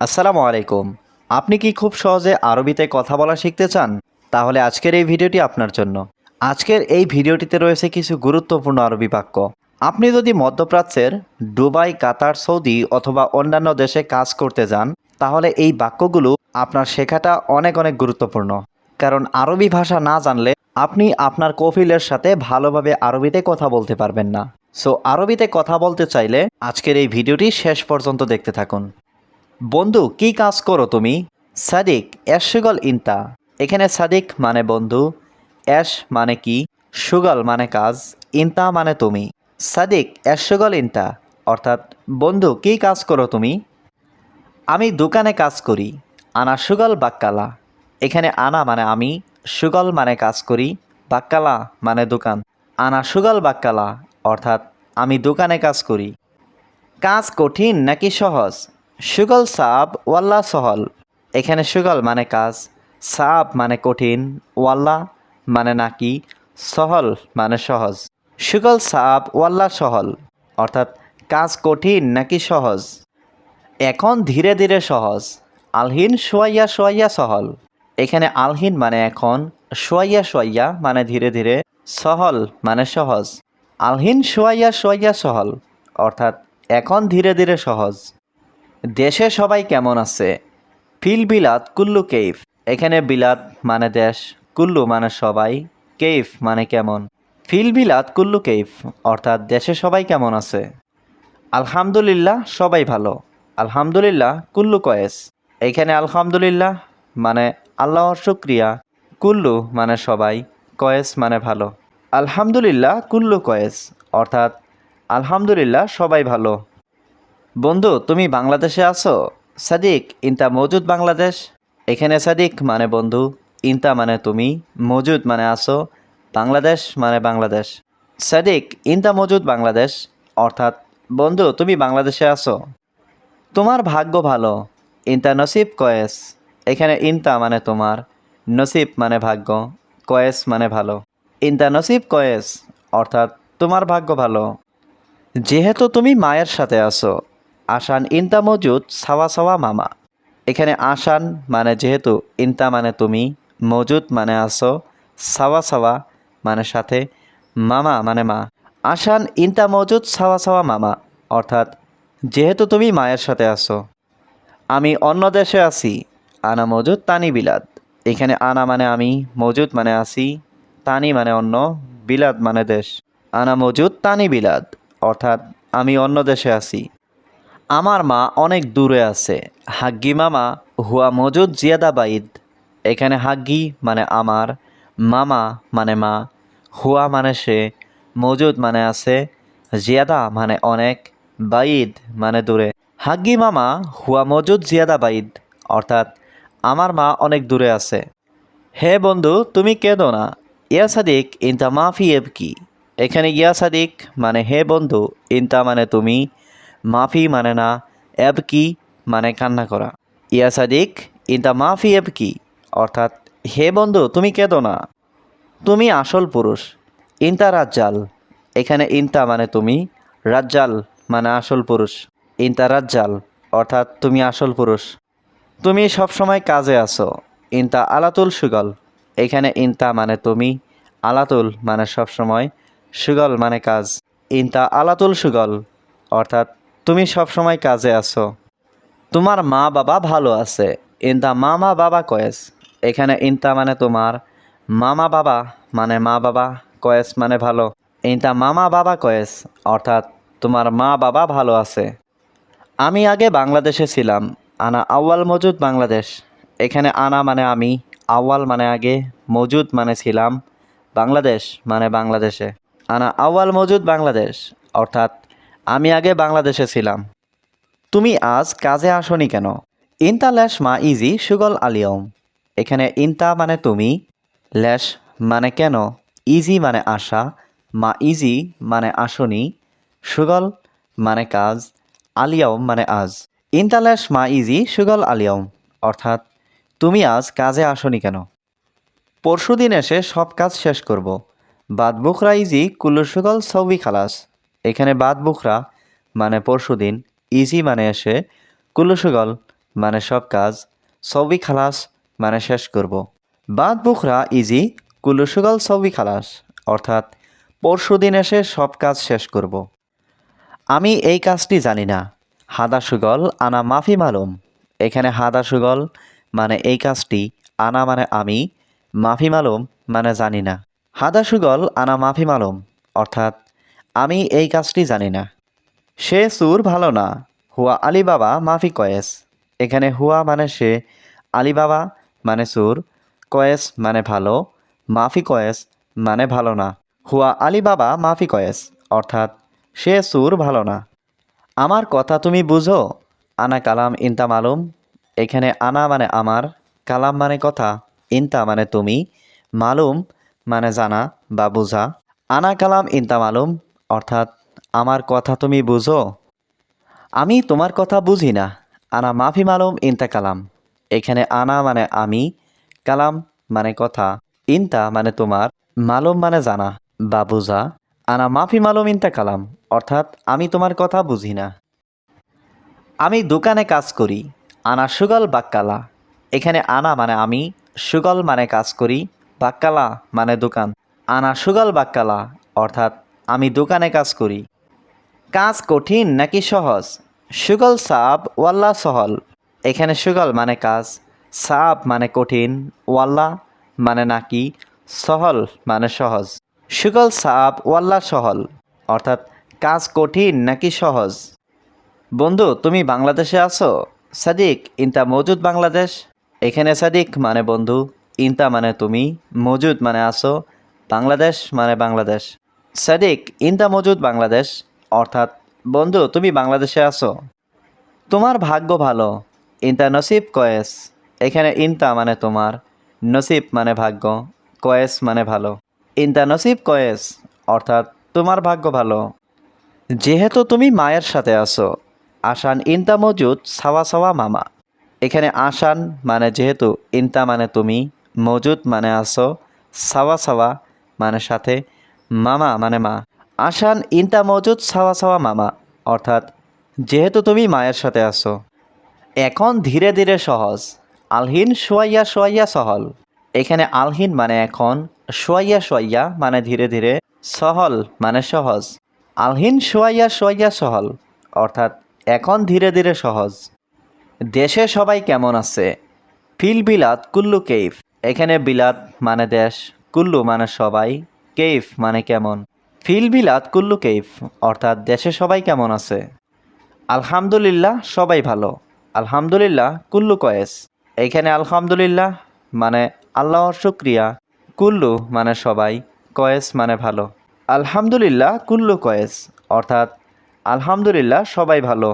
আসসালামু আলাইকুম। আপনি কি খুব সহজে আরবিতে কথা বলা শিখতে চান? তাহলে আজকের এই ভিডিওটি আপনার জন্য। আজকের এই ভিডিওটিতে রয়েছে কিছু গুরুত্বপূর্ণ আরবি বাক্য। আপনি যদি মধ্যপ্রাচ্যের দুবাই, কাতার, সৌদি অথবা অন্যান্য দেশে কাজ করতে যান, তাহলে এই বাক্যগুলো আপনার শেখাটা অনেক অনেক গুরুত্বপূর্ণ। কারণ আরবি ভাষা না জানলে আপনি আপনার কফিলের সাথে ভালোভাবে আরবিতে কথা বলতে পারবেন না। সো আরবিতে কথা বলতে চাইলে আজকের এই ভিডিওটি শেষ পর্যন্ত দেখতে থাকুন। বন্ধু, কি কাজ করো তুমি? সাদিক সুগল ইনতা। এখানে সাদিক মানে বন্ধু, এস মানে কি? সুগল মানে কাজ, ইনতা মানে তুমি। সাদিক সুগল ইনতা। অর্থাৎ, বন্ধু, কি কাজ করো তুমি? আমি দোকানে কাজ করি, আনা সুগল বাক্কালা। এখানে আনা মানে আমি, সুগল মানে কাজ করি, বাক্কালা মানে দোকান। আনা সুগল বাক্কালা, অর্থাৎ, আমি দোকানে কাজ করি। কাজ কঠিন নাকি সহজ? সুগল সাব, ওয়াল্লা সহল। এখানে সুগল মানে কাজ, সাব মানে কঠিন, ওয়াল্লা মানে নাকি, সহল মানে সহজ। সুগল সাব, ওয়াল্লা সহল, অর্থাৎ কাজ কঠিন নাকি সহজ। এখন ধীরে ধীরে সহজ, আলহিন সোয়াইয়া সোয়াইয়া সহল। এখানে আলহিন মানে এখন, সোয়াইয়া সোয়াইয়া মানে ধীরে ধীরে, সহল মানে সহজ। আলহিন সোয়াইয়া সোয়াইয়া সহল, অর্থাৎ এখন ধীরে ধীরে সহজ। দেশে সবাই কেমন আছে? ফিল বিলাত কুল্লু কেইফ। এখানে বিলাত মানে দেশ, কুল্লু মানে সবাই, কেইফ মানে কেমন। ফিল বিলাত কুল্লু কেইফ, অর্থাৎ দেশে সবাই কেমন আছে। আলহামদুলিল্লাহ, সবাই ভালো। আলহামদুলিল্লাহ, কুল্লু কয়েস। এখানে আলহামদুলিল্লাহ মানে আল্লাহর শুক্রিয়া। কুল্লু মানে সবাই, কয়েস মানে ভালো। আলহামদুলিল্লাহ, কুল্লু কয়েস, অর্থাৎ আলহামদুলিল্লাহ, সবাই ভালো। বন্ধু, তুমি বাংলাদেশে আছো? সাদিক, ইনতা মজুদ বাংলাদেশ? এখানে সাদিক মানে বন্ধু, ইনতা মানে তুমি, মজুদ মানে আসো বাংলাদেশ মানে বাংলাদেশ। সাদিক, ইনতা মজুদ বাংলাদেশ, অর্থাৎ, বন্ধু, তুমি বাংলাদেশে আছো। তোমার ভাগ্য ভালো, ইনতা নসিব কয়েস। এখানে ইনতা মানে তোমার, নসিব মানে ভাগ্য, কয়েস মানে ভালো। ইনতা নসিব কয়েস, অর্থাৎ, তোমার ভাগ্য ভালো। যেহেতু তুমি মায়ের সাথে আছো আসান ইনতা মজুদ, সাওয়া সাওয়া মামা। এখানে আসান মানে যেহেতু, ইনতা মানে তুমি, মজুদ মানে আসো, সাওয়া সাওয়া মানে সাথে, মামা মানে মা। আসান ইনতা মজুদ, সাওয়া সাওয়া মামা, অর্থাৎ যেহেতু তুমি মায়ের সাথে আসো। আমি অন্য দেশে আছি, আনা মজুদ, তানি বিলাদ। এখানে আনা মানে আমি, মজুদ মানে আসি, তানি মানে অন্য, বিলাদ মানে দেশ। আনা মজুদ, তানি বিলাদ, অর্থাৎ আমি অন্য দেশে আছি। আমার মা অনেক দূরে আছে। হাগ্গি মামা হুয়া মজুদ জিয়াদাবাইদ এখানে হাগ্গি মানে আমার, মামা মানে মা, হুয়া মানে সে, মজুদ মানে আছে, জিয়াদা মানে অনেক, বাইদ মানে দূরে। হাগ্গি মামা হুয়া মজুদ জিয়াদা বাইদ, অর্থাৎ আমার মা অনেক দূরে আছে। হে বন্ধু, তুমি কেঁদো না। ইয়া সাদিক ইনতা মাফি এব কি? এখানে ইয়া সাদিক মানে হে বন্ধু, ইনতা মানে তুমি মাফি মানে না, এব কি মানে কান্না করা। ইয়া সাদিক, ইনতা মাফি এব কি? অর্থাৎ, হে বন্ধু, তুমি কেঁদো না। তুমি আসল পুরুষ। ইনতা রাজ্জাল। এখানে ইনতা মানে তুমি, রাজ্জাল মানে আসল পুরুষ। ইনতা রাজ্জাল, অর্থাৎ তুমি আসল পুরুষ। তুমি সবসময় কাজে আছো। ইনতা আলাতুল সুগল। এখানে ইনতা মানে তুমি, আলাতুল মানে সবসময় সুগল মানে কাজ। ইনতা আলাতুল সুগল, অর্থাৎ তুমি সবসময় কাজে আছো। তোমার মা বাবা ভালো আছে। ইনতা মামা বাবা কয়েস। এখানে ইনতা মানে তোমার মামা বাবা মানে মা বাবা, কয়েস মানে ভালো। ইনতা মামা বাবা কয়েস, অর্থাৎ তোমার মা বাবা ভালো আছে। আমি আগে বাংলাদেশে ছিলাম, আনা আউয়াল মজুদ বাংলাদেশ। এখানে আনা মানে আমি, আউয়াল মানে আগে, মজুদ মানে ছিলাম, বাংলাদেশ মানে বাংলাদেশে। আনা আউয়াল মজুদ বাংলাদেশ, অর্থাৎ আমি আগে বাংলাদেশে ছিলাম। তুমি আজ কাজে আসনি কেন? ইনতা ল্যাশ মা ইজি সুগল আলিয়ম। এখানে ইনতা মানে তুমি, ল্যাশ মানে কেন? ইজি মানে আশা, মা ইজি মানে আসনি। সুগল মানে কাজ, আলিয়ম মানে আজ। ইনতালাস মা ইজি সুগল আলিয়ম, অর্থাৎ তুমি আজ কাজে আসনি কেন? পরশু দিন এসে সব কাজ শেষ করব। বাদ বুখরা ইজি কুল্লু সুগল সৌবি খালাস। এখানে বাদ বুখরা মানে পরশু দিন ইজি মানে এসে কুল্লু সুগল মানে সব কাজ সবই খালাস মানে শেষ করব। বাদ বুখরা ইজি কুল্লু সুগল সবই খালাস, অর্থাৎ পরশু দিন এসে সব কাজ শেষ করব। আমি এই কাজটি জানি না হাদা সুগল আনা মাফি মালুম এখানে হাদা সুগল মানে এই কাজটি, আনা মানে আমি, মাফি মালুম মানে জানি না হাদা সুগল আনা মাফি মালুম, অর্থাৎ আমি এই কাজটি জানি না। সে সুর ভালো না। হুয়া আলী বাবা মাফি কয়েস। এখানে হুয়া মানে সে আলী বাবা মানে সুর, কয়েস মানে ভালো, মাফি কয়েস মানে ভালো না। হুয়া আলী বাবা মাফি কয়েস, অর্থাৎ সে সুর ভালো না। আমার কথা তুমি বুঝো? আনা কালাম ইনতা মালুম। এখানে আনা মানে আমার, কালাম মানে কথা। ইনতা মানে তুমি, মালুম মানে জানা বা বোঝা। আনা কালাম ইনতা মালুম। অর্থাৎ, আমার কথা তুমি বুঝো? আমি তোমার কথা বুঝি না। আনা মাফি মালুম ইনতা কালাম। এখানে আনা মানে আমি, কালাম মানে কথা। ইনতা মানে তোমার, মালুম মানে জানা বা বোঝা। আনা মাফি মালুম ইনতা কালাম, অর্থাৎ, আমি তোমার কথা বুঝি না। আমি দোকানে কাজ করি, আনা সুগল বাক্কালা এখানে আনা মানে আমি, সুগল মানে কাজ করি বাক্কালা মানে দোকান। আনা সুগল বাক্কালা অর্থাৎ আমি দোকানে কাজ করি। কাজ কঠিন নাকি সহজ? সুগল সাব ওয়াল্লা সহল। এখানে সুগল মানে কাজ, সাব মানে কঠিন ওয়াল্লা মানে নাকি সহল মানে সহজ। সুগল সাব ওয়াল্লা সহল, অর্থাৎ কাজ কঠিন নাকি সহজ। বন্ধু, তুমি বাংলাদেশে আছো? সাদিক, ইনতা মজুদ বাংলাদেশ? এখানে সাদিক মানে বন্ধু, ইনতা মানে তুমি, মজুদ মানে আসো বাংলাদেশ মানে বাংলাদেশ। সাদিক ইনতা মজুদ বাংলাদেশ। অর্থাৎ, বন্ধু, তুমি বাংলাদেশে আছো। তোমার ভাগ্য ভালো। ইনতা নসিব কয়েস। এখানে ইনতা মানে তোমার, নসিব মানে ভাগ্য, কয়েস মানে ভালো। ইনতা নসিব কয়েস, অর্থাৎ, তোমার ভাগ্য ভালো। যেহেতু তুমি মায়ের সাথে আছো আসান ইনতা মজুদ সাওয়া সাওয়া মামা। এখানে আসান মানে যেহেতু ইনতা মানে তুমি, মজুদ মানে আসো সাওয়া সাওয়া মানে সাথে মামা মানে মা। আসান ইনতা মজুদ সাওয়া সাওয়া মামা। অর্থাৎ, যেহেতু তুমি মায়ের সাথে আছো। এখন ধীরে ধীরে সহজ। আলহিন সোয়াইয়া সোয়াইয়া সহল। এখানে আলহিন মানে এখন সোয়াইয়া সোয়াইয়া মানে ধীরে ধীরে সহল মানে সহজ। আলহিন সোয়াইয়া সোয়াইয়া সহল। অর্থাৎ, এখন ধীরে ধীরে সহজ। দেশে সবাই কেমন আছে? ফিল বিলাত কুল্লু কেইফ। এখানে বিলাত মানে দেশ, কুল্লু মানে সবাই। কেইফ মানে কেমন? ফিল বিলাত কুল্লু কেইফ, অর্থাৎ দেশে সবাই কেমন আছে? আলহামদুলিল্লাহ, সবাই ভালো। আলহামদুলিল্লাহ, কুল্লু কয়েস। এইখানে আলহামদুলিল্লাহ মানে আল্লাহর শুক্রিয়া, কুল্লু মানে সবাই, কয়েস মানে ভালো। আলহামদুলিল্লাহ, কুল্লু কয়েস, অর্থাৎ আলহামদুলিল্লাহ, সবাই ভালো।